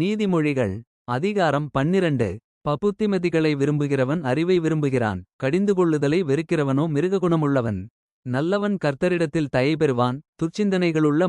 நீதிமொழிகள் அதிகாரம் பன்னிரண்டு. பபுத்திமதிகளை விரும்புகிறவன் அறிவை விரும்புகிறான். கடிந்து கொள்ளுதலை வெறுக்கிறவனோ மிருககுணமுள்ளவன். நல்லவன் கர்த்தரிடத்தில் தயை பெறுவான்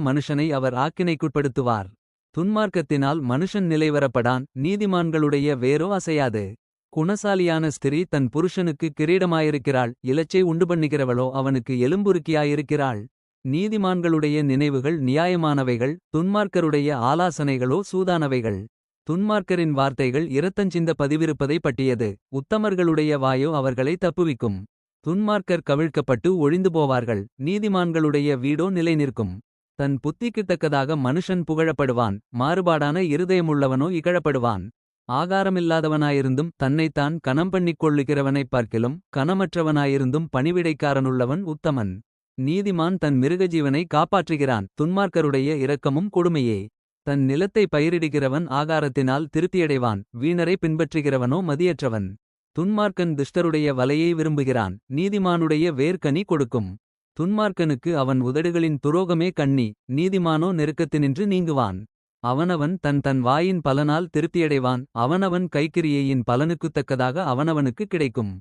மனுஷனை அவர் ஆக்கினைக்குட்படுத்துவார். துன்மார்க்கத்தினால் மனுஷன் நிலைவரப்படான். நீதிமான்களுடைய வேரோ அசையாது. குணசாலியான ஸ்திரீ தன் புருஷனுக்கு கிரீடமாயிருக்கிறாள். இலச்சை உண்டு பண்ணுகிறவளோ அவனுக்கு எலும்புருக்கியாயிருக்கிறாள். நீதிமான்களுடைய நினைவுகள் நியாயமானவைகள் துன்மார்க்கருடைய ஆலாசனைகளோ சூதானவைகள். துன்மார்க்கரின் வார்த்தைகள் இரத்தஞ்சிந்த பதிவிருப்பதை பட்டியது உத்தமர்களுடைய வாயோ அவர்களை தப்புவிக்கும். துன்மார்க்கர் கவிழ்க்கப்பட்டு ஒழிந்து போவார்கள். நீதிமான்களுடைய வீடோ நிலை நிற்கும் தன் புத்திக்குத்தக்கதாக மனுஷன் புகழப்படுவான். மாறுபாடான இருதயமுள்ளவனோ இகழப்படுவான். ஆகாரமில்லாதவனாயிருந்தும் தன்னைத்தான் கனம் பண்ணிக் கொள்ளுகிறவனைப் பார்க்கிலும் கனமற்றவனாயிருந்தும் பணிவிடைக்காரனுள்ளவன் உத்தமன். நீதிமான் தன் மிருகஜீவனை காப்பாற்றுகிறான். துன்மார்க்கருடைய இரக்கமும் கொடுமையே. தன் நிலத்தை பயிரிடுகிறவன் ஆகாரத்தினால் திருப்தியடைவான். வீணரை பின்பற்றுகிறவனோ மதியற்றவன். துன்மார்க்கன் துஷ்டருடைய வலையை விரும்புகிறான். நீதிமானுடைய வேர்க்கனி கொடுக்கும். துன்மார்க்கனுக்கு அவன் உதடுகளின் துரோகமே கண்ணி. நீதிமானோ நெருக்கத்தினின்று நீங்குவான். அவனவன் தன் தன் வாயின் பலனால் திருப்தியடைவான். அவனவன் கைக்கிரியையின் பலனுக்குத்தக்கதாக அவனவனுக்கு கிடைக்கும்.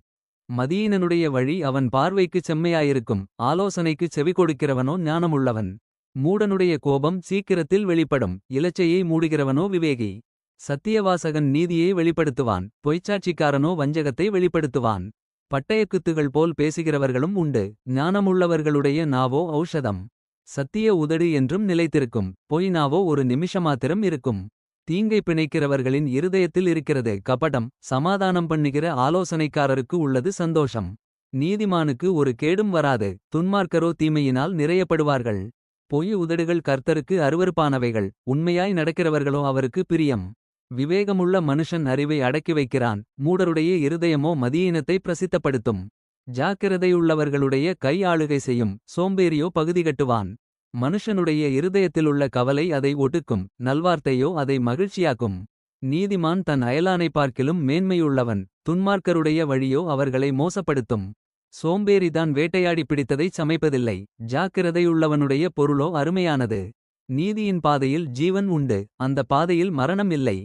மதியீனனுடைய வழி அவன் பார்வைக்குச் செம்மையாயிருக்கும். ஆலோசனைக்குச் செவி கொடுக்கிறவனோ ஞானமுள்ளவன். மூடனுடைய கோபம் சீக்கிரத்தில் வெளிப்படும். இலச்சையை மூடுகிறவனோ விவேகி. சத்தியவாசகன் நீதியை வெளிப்படுத்துவான். பொய்ச்சாட்சிக்காரனோ வஞ்சகத்தை வெளிப்படுத்துவான். பட்டயக்குத்துகள் போல் பேசுகிறவர்களும் உண்டு. ஞானமுள்ளவர்களுடைய நாவோ ஔஷதம். சத்திய உதடு என்றும் நிலைத்திருக்கும். பொய் நாவோ ஒரு நிமிஷமாத்திரம் இருக்கும். தீங்கை பிணைக்கிறவர்களின் இருதயத்தில் இருக்கிறது. கபடம் சமாதானம் பண்ணுகிற ஆலோசனைக்காரருக்கு உள்ளது சந்தோஷம். நீதிமானுக்கு ஒரு கேடும் வராது. துன்மார்க்கரோ தீமையினால் நிறையப்படுவார்கள். பொய் உதடுகள் கர்த்தருக்கு அருவருப்பானவைகள். உண்மையாய் நடக்கிறவர்களோ அவருக்கு பிரியம். விவேகமுள்ள மனுஷன் அறிவை அடக்கி வைக்கிறான். மூடருடைய இருதயமோ மதியினத்தை பிரசித்தப்படுத்தும். ஜாக்கிரதையுள்ளவர்களுடைய கை ஆளுகை செய்யும். சோம்பேறியோ பகுதி கட்டுவான். மனுஷனுடைய இருதயத்திலுள்ள கவலை அதை ஒடுக்கும் நல்வார்த்தையோ அதை மகிழ்ச்சியாக்கும். நீதிமான் தன் அயலானை பார்க்கிலும் மேன்மையுள்ளவன் துன்மார்க்கருடைய வழியோ அவர்களை மோசப்படுத்தும். சோம்பேறிதான் வேட்டையாடி பிடித்ததைச் சமைப்பதில்லை ஜாக்கிரதையுள்ளவனுடைய பொருளோ அருமையானது. நீதியின் பாதையில் ஜீவன் உண்டு அந்த பாதையில் மரணம் இல்லை.